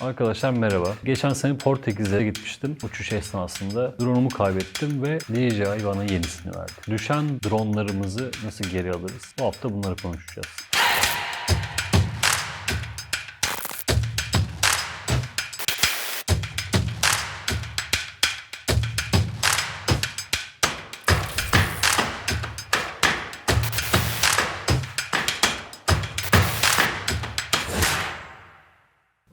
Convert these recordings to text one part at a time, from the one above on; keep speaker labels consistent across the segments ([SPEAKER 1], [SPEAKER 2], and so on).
[SPEAKER 1] Arkadaşlar merhaba. Geçen sene Portekiz'e gitmiştim. Uçuş esnasında drone'umu kaybettim ve DJI bana yenisini verdi. Düşen dronlarımızı nasıl geri alırız? Bu hafta bunları konuşacağız.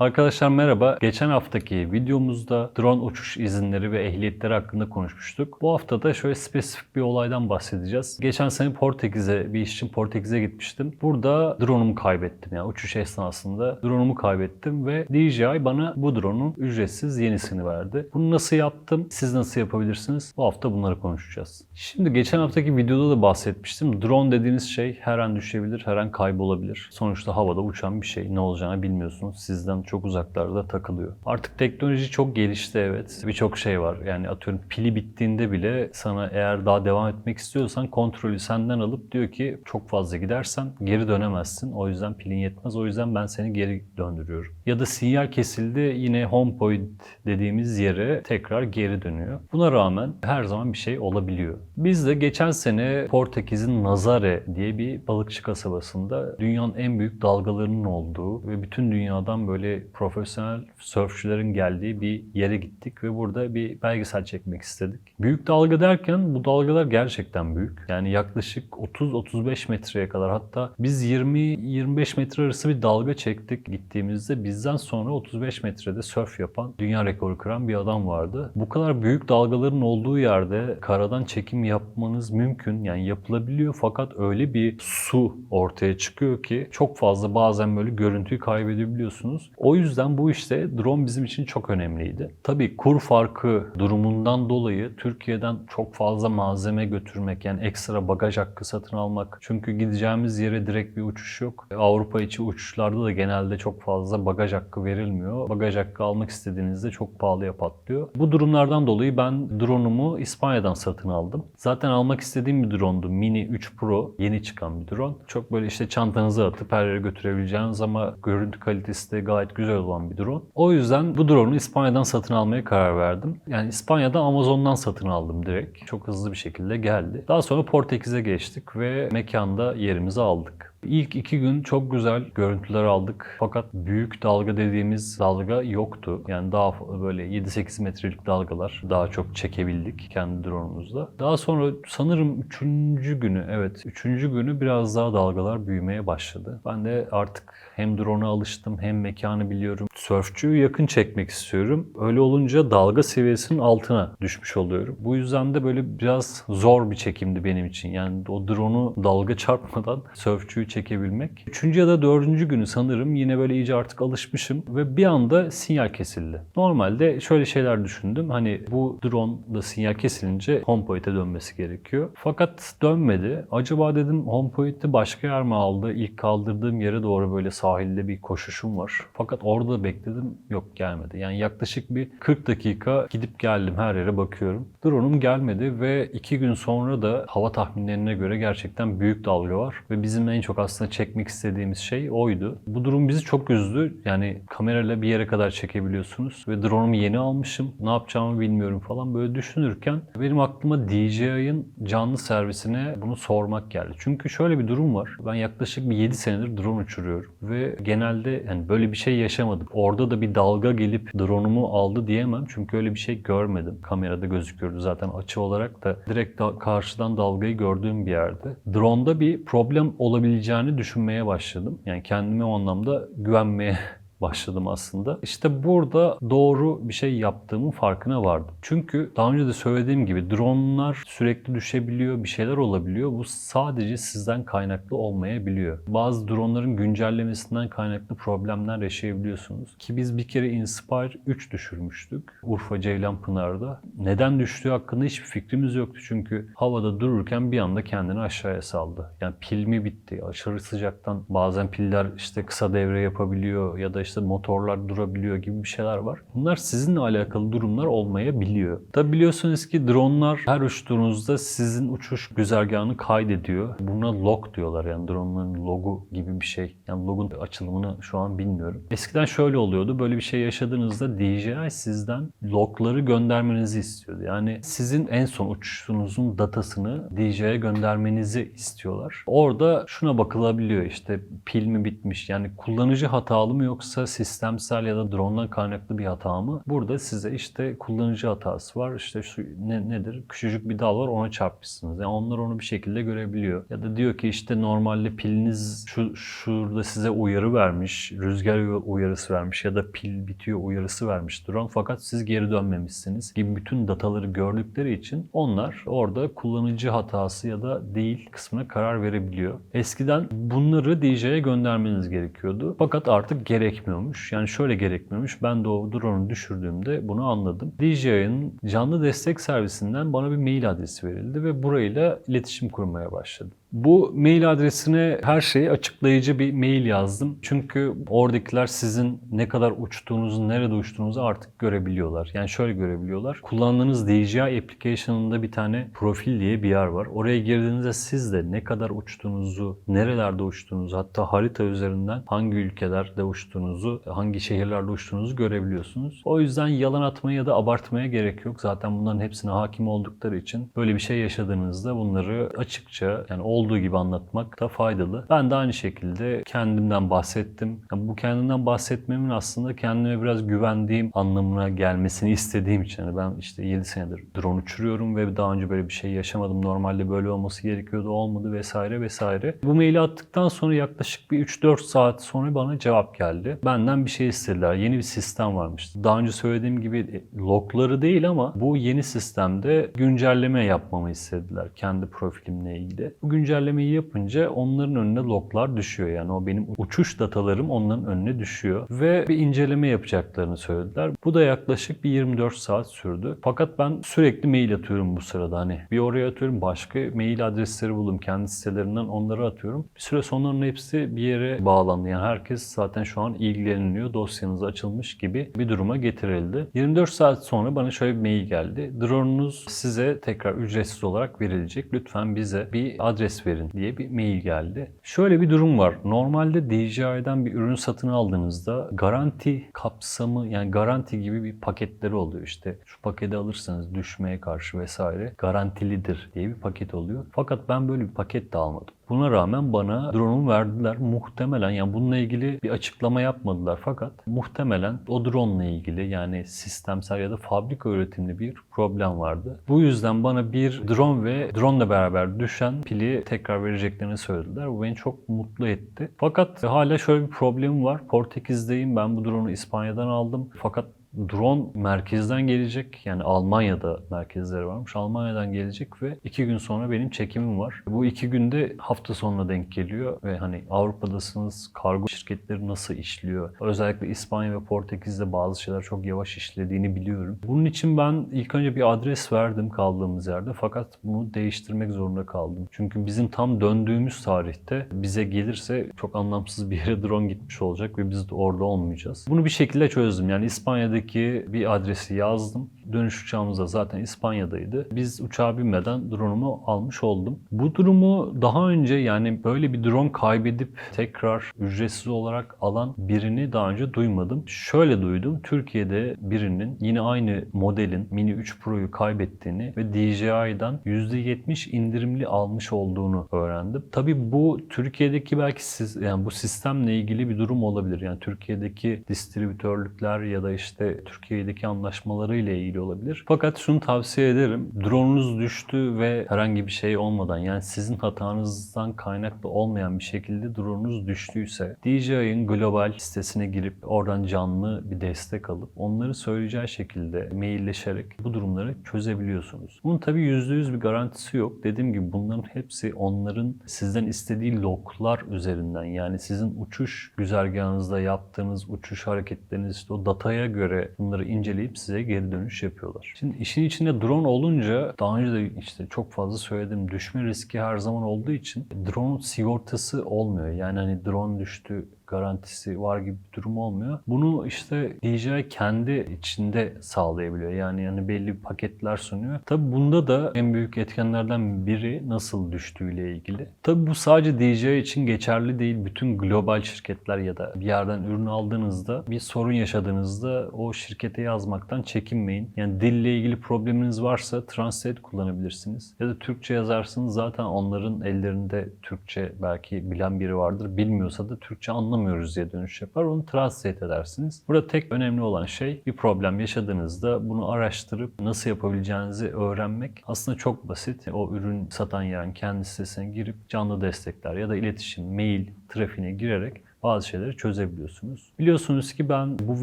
[SPEAKER 1] Arkadaşlar merhaba. Geçen haftaki videomuzda drone uçuş izinleri ve ehliyetleri hakkında konuşmuştuk. Bu hafta da şöyle spesifik bir olaydan bahsedeceğiz. Geçen sene Portekiz'e bir iş için Portekiz'e gitmiştim. Burada drone'umu kaybettim. Yani uçuş esnasında drone'umu kaybettim ve DJI bana bu drone'un ücretsiz yenisini verdi. Bunu nasıl yaptım? Siz nasıl yapabilirsiniz? Bu hafta bunları konuşacağız. Şimdi geçen haftaki videoda da bahsetmiştim. Drone dediğiniz şey her an düşebilir, her an kaybolabilir. Sonuçta havada uçan bir şey. Ne olacağını bilmiyorsunuz. Sizden çok uzaklarda takılıyor. Artık teknoloji çok gelişti evet. Birçok şey var. Yani atıyorum pili bittiğinde bile sana eğer daha devam etmek istiyorsan kontrolü senden alıp diyor ki çok fazla gidersen geri dönemezsin. O yüzden pilin yetmez. O yüzden ben seni geri döndürüyorum. Ya da sinyal kesildi yine home point dediğimiz yere tekrar geri dönüyor. Buna rağmen her zaman bir şey olabiliyor. Biz de geçen sene Portekiz'in Nazare diye bir balıkçı kasabasında dünyanın en büyük dalgalarının olduğu ve bütün dünyadan böyle profesyonel sörfçülerin geldiği bir yere gittik ve burada bir belgesel çekmek istedik. Büyük dalga derken bu dalgalar gerçekten büyük. Yani yaklaşık 30-35 metreye kadar hatta biz 20-25 metre arası bir dalga çektik gittiğimizde bizden sonra 35 metrede sörf yapan, dünya rekoru kıran bir adam vardı. Bu kadar büyük dalgaların olduğu yerde karadan çekim yapmanız mümkün. Yani yapılabiliyor fakat öyle bir su ortaya çıkıyor ki çok fazla bazen böyle görüntüyü kaybedebiliyorsunuz. O yüzden bu işte drone bizim için çok önemliydi. Tabii kur farkı durumundan dolayı Türkiye'den çok fazla malzeme götürmek yani ekstra bagaj hakkı satın almak. Çünkü gideceğimiz yere direkt bir uçuş yok. Avrupa içi uçuşlarda da genelde çok fazla bagaj hakkı verilmiyor. Bagaj hakkı almak istediğinizde çok pahalıya patlıyor. Bu durumlardan dolayı ben drone'umu İspanya'dan satın aldım. Zaten almak istediğim bir drone'du. Mini 3 Pro yeni çıkan bir drone. Çok böyle işte çantanıza atıp her yere götürebileceğiniz ama görüntü kalitesi de gayet güzel olan bir drone. O yüzden bu drone'u İspanya'dan satın almaya karar verdim. Yani İspanya'da Amazon'dan satın aldım direkt. Çok hızlı bir şekilde geldi. Daha sonra Portekiz'e geçtik ve mekanda yerimizi aldık. İlk iki gün çok güzel görüntüler aldık. Fakat büyük dalga dediğimiz dalga yoktu. Yani daha böyle 7-8 metrelik dalgalar daha çok çekebildik kendi drone'umuzda. Daha sonra sanırım üçüncü günü, evet üçüncü günü biraz daha dalgalar büyümeye başladı. Ben de artık hem drone'a alıştım hem mekanı biliyorum. Sörfçüyü yakın çekmek istiyorum. Öyle olunca dalga seviyesinin altına düşmüş oluyorum. Bu yüzden de böyle biraz zor bir çekimdi benim için. Yani o drone'u dalga çarpmadan sörfçüyü çekebilmek. Üçüncü ya da dördüncü günü sanırım yine böyle iyice artık alışmışım ve bir anda sinyal kesildi. Normalde şöyle şeyler düşündüm. Hani bu drone'da sinyal kesilince home point'e dönmesi gerekiyor. Fakat dönmedi. Acaba dedim home point'i başka yer mi aldı? İlk kaldırdığım yere doğru böyle sahilde bir koşuşum var. Fakat orada bekledim. Yok gelmedi. Yani yaklaşık bir 40 dakika gidip geldim. Her yere bakıyorum. Drone'um gelmedi ve iki gün sonra da hava tahminlerine göre gerçekten büyük dalga var. Ve bizim en çok aslında çekmek istediğimiz şey oydu. Bu durum bizi çok üzdü. Yani kamerayla bir yere kadar çekebiliyorsunuz. Ve drone'umu yeni almışım. Ne yapacağımı bilmiyorum falan. Böyle düşünürken benim aklıma DJI'ın canlı servisine bunu sormak geldi. Çünkü şöyle bir durum var. Ben yaklaşık bir 7 senedir drone uçuruyorum. Ve genelde yani böyle bir şey yaşamadım. Orada da bir dalga gelip drone'umu aldı diyemem. Çünkü öyle bir şey görmedim. Kamerada gözüküyordu zaten açı olarak da. Direkt da karşıdan dalgayı gördüğüm bir yerde. Drone'da bir problem olabileceğini düşünmeye başladım. Yani kendime o anlamda güvenmeye başladım aslında. İşte burada doğru bir şey yaptığımın farkına vardım. Çünkü daha önce de söylediğim gibi dronlar sürekli düşebiliyor, bir şeyler olabiliyor. Bu sadece sizden kaynaklı olmayabiliyor. Bazı dronların güncellemesinden kaynaklı problemler yaşayabiliyorsunuz. Ki biz bir kere Inspire 3 düşürmüştük. Urfa Ceylanpınar'da. Neden düştüğü hakkında hiçbir fikrimiz yoktu. Çünkü havada dururken bir anda kendini aşağıya saldı. Yani pil mi bitti? Aşırı sıcaktan bazen piller işte kısa devre yapabiliyor ya da işte işte motorlar durabiliyor gibi bir şeyler var. Bunlar sizinle alakalı durumlar olmayabiliyor. Tabi biliyorsunuz ki dronlar her uçtuğunuzda sizin uçuş güzergahını kaydediyor. Buna log diyorlar yani dronların logu gibi bir şey. Yani logun açılımını şu an bilmiyorum. Eskiden şöyle oluyordu. Böyle bir şey yaşadığınızda DJI sizden logları göndermenizi istiyordu. Yani sizin en son uçuşunuzun datasını DJI'ye göndermenizi istiyorlar. Orada şuna bakılabiliyor işte pil mi bitmiş yani kullanıcı hatalı mı yoksa sistemsel ya da drone'dan kaynaklı bir hata mı? Burada size işte kullanıcı hatası var işte şu ne, nedir küçücük bir dal var ona çarpmışsınız. Yani onlar onu bir şekilde görebiliyor. Ya da diyor ki işte normalde piliniz şu şurada size uyarı vermiş, rüzgar uyarısı vermiş ya da pil bitiyor uyarısı vermiş drone fakat siz geri dönmemişsiniz gibi bütün dataları gördükleri için onlar orada kullanıcı hatası ya da değil kısmına karar verebiliyor. Eskiden bunları DJ'ye göndermeniz gerekiyordu. Fakat artık gerekmiyormuş. Yani şöyle gerekmiyormuş. Ben de o drone'u düşürdüğümde bunu anladım. DJI'nin canlı destek servisinden bana bir mail adresi verildi ve burayla iletişim kurmaya başladım. Bu mail adresine her şeyi açıklayıcı bir mail yazdım. Çünkü oradakiler sizin ne kadar uçtuğunuzu, nerede uçtuğunuzu artık görebiliyorlar. Yani şöyle görebiliyorlar. Kullandığınız DJI application'ında bir tane profil diye bir yer var. Oraya girdiğinizde siz de ne kadar uçtuğunuzu, nerelerde uçtuğunuzu, hatta harita üzerinden hangi ülkelerde uçtuğunuzu, hangi şehirlerde uçtuğunuzu görebiliyorsunuz. O yüzden yalan atmaya ya da abartmaya gerek yok. Zaten bunların hepsine hakim oldukları için böyle bir şey yaşadığınızda bunları açıkça yani olduğu gibi anlatmak da faydalı. Ben de aynı şekilde kendimden bahsettim. Yani bu kendimden bahsetmemin aslında kendime biraz güvendiğim anlamına gelmesini istediğim için. Yani ben işte 7 senedir drone uçuruyorum ve daha önce böyle bir şey yaşamadım. Normalde böyle olması gerekiyordu, olmadı vesaire vesaire. Bu maili attıktan sonra yaklaşık bir 3-4 saat sonra bana cevap geldi. Benden bir şey istediler. Yeni bir sistem varmış. Daha önce söylediğim gibi logları değil ama bu yeni sistemde güncelleme yapmamı istediler kendi profilimle ilgili. Bu güncellemeyi yapınca onların önüne loglar düşüyor. Yani o benim uçuş datalarım onların önüne düşüyor. Ve bir inceleme yapacaklarını söylediler. Bu da yaklaşık bir 24 saat sürdü. Fakat ben sürekli mail atıyorum bu sırada. Hani bir oraya atıyorum başka mail adresleri buldum kendi sitelerinden onları atıyorum. Bir süre sonra onların hepsi bir yere bağlandı. Yani herkes zaten şu an ilgileniliyor. Dosyanız açılmış gibi bir duruma getirildi. 24 saat sonra bana şöyle bir mail geldi. Drone'unuz size tekrar ücretsiz olarak verilecek. Lütfen bize bir adres verin diye bir mail geldi. Şöyle bir durum var. Normalde DJI'den bir ürün satın aldığınızda garanti kapsamı yani garanti gibi bir paketleri oluyor. İşte şu paketi alırsanız düşmeye karşı vesaire garantilidir diye bir paket oluyor. Fakat ben böyle bir paket de almadım. Buna rağmen bana drone'u verdiler. Muhtemelen yani bununla ilgili bir açıklama yapmadılar fakat muhtemelen o drone ile ilgili yani sistemsel ya da fabrika üretimli bir problem vardı. Bu yüzden bana bir drone ve drone ile beraber düşen pili tekrar vereceklerini söylediler. Bu beni çok mutlu etti. Fakat hala şöyle bir problemim var. Portekiz'deyim. Ben bu drone'u İspanya'dan aldım. Fakat drone merkezden gelecek. Yani Almanya'da merkezleri varmış. Almanya'dan gelecek ve iki gün sonra benim çekimim var. Bu iki günde hafta sonuna denk geliyor ve hani Avrupa'dasınız kargo şirketleri nasıl işliyor? Özellikle İspanya ve Portekiz'de bazı şeyler çok yavaş işlediğini biliyorum. Bunun için ben ilk önce bir adres verdim kaldığımız yerde fakat bunu değiştirmek zorunda kaldım. Çünkü bizim tam döndüğümüz tarihte bize gelirse çok anlamsız bir yere drone gitmiş olacak ve biz de orada olmayacağız. Bunu bir şekilde çözdüm. Yani İspanya'daki bir adresi yazdım. Dönüş uçağımız da zaten İspanya'daydı. Biz uçağa binmeden drone'umu almış oldum. Bu durumu daha önce yani böyle bir drone kaybedip tekrar ücretsiz olarak alan birini daha önce duymadım. Şöyle duydum. Türkiye'de birinin yine aynı modelin Mini 3 Pro'yu kaybettiğini ve DJI'dan %70 indirimli almış olduğunu öğrendim. Tabii bu Türkiye'deki belki siz, yani bu sistemle ilgili bir durum olabilir. Yani Türkiye'deki distribütörlükler ya da işte Türkiye'deki anlaşmaları ile ilgili olabilir. Fakat şunu tavsiye ederim. Drone'unuz düştü ve herhangi bir şey olmadan yani sizin hatanızdan kaynaklı olmayan bir şekilde drone'unuz düştüyse DJI'ın global sitesine girip oradan canlı bir destek alıp onları söyleyeceği şekilde mailleşerek bu durumları çözebiliyorsunuz. Bunun tabii %100 bir garantisi yok. Dediğim gibi bunların hepsi onların sizden istediği loglar üzerinden yani sizin uçuş güzergahınızda yaptığınız uçuş hareketleriniz işte o dataya göre bunları inceleyip size geri dönüş yapıyorlar. Şimdi işin içinde drone olunca daha önce de işte çok fazla söyledim düşme riski her zaman olduğu için drone sigortası olmuyor. Yani hani drone düştü garantisi var gibi bir durum olmuyor. Bunu işte DJI kendi içinde sağlayabiliyor. Yani yani belli paketler sunuyor. Tabi bunda da en büyük etkenlerden biri nasıl düştüğüyle ilgili. Tabi bu sadece DJI için geçerli değil. Bütün global şirketler ya da bir yerden ürün aldığınızda bir sorun yaşadığınızda o şirkete yazmaktan çekinmeyin. Yani dille ilgili probleminiz varsa Translate kullanabilirsiniz. Ya da Türkçe yazarsınız zaten onların ellerinde Türkçe belki bilen biri vardır. Bilmiyorsa da Türkçe anlamıyoruz diye dönüş yapar. Onu translate edersiniz. Burada tek önemli olan şey bir problem yaşadığınızda bunu araştırıp nasıl yapabileceğinizi öğrenmek. Aslında çok basit. O ürün satan yerin kendi sitesine girip canlı destekler ya da iletişim, mail trafiğine girerek bazı şeyleri çözebiliyorsunuz. Biliyorsunuz ki ben bu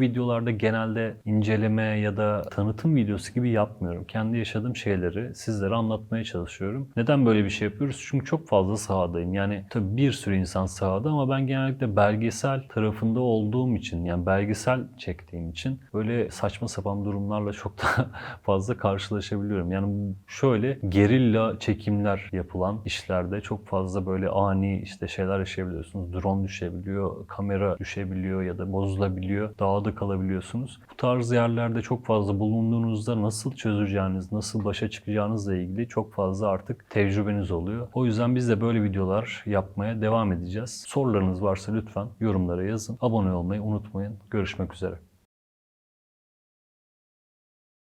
[SPEAKER 1] videolarda genelde inceleme ya da tanıtım videosu gibi yapmıyorum. Kendi yaşadığım şeyleri sizlere anlatmaya çalışıyorum. Neden böyle bir şey yapıyoruz? Çünkü çok fazla sahadayım. Yani tabii bir sürü insan sahada ama ben genellikle belgesel tarafında olduğum için yani belgesel çektiğim için böyle saçma sapan durumlarla çok daha fazla karşılaşabiliyorum. Yani şöyle gerilla çekimler yapılan işlerde çok fazla böyle ani işte şeyler yaşayabiliyorsunuz. Drone düşebiliyor, kamera düşebiliyor ya da bozulabiliyor. Dağda kalabiliyorsunuz. Bu tarz yerlerde çok fazla bulunduğunuzda nasıl çözeceğiniz, nasıl başa çıkacağınızla ilgili çok fazla artık tecrübeniz oluyor. O yüzden biz de böyle videolar yapmaya devam edeceğiz. Sorularınız varsa lütfen yorumlara yazın. Abone olmayı unutmayın. Görüşmek üzere.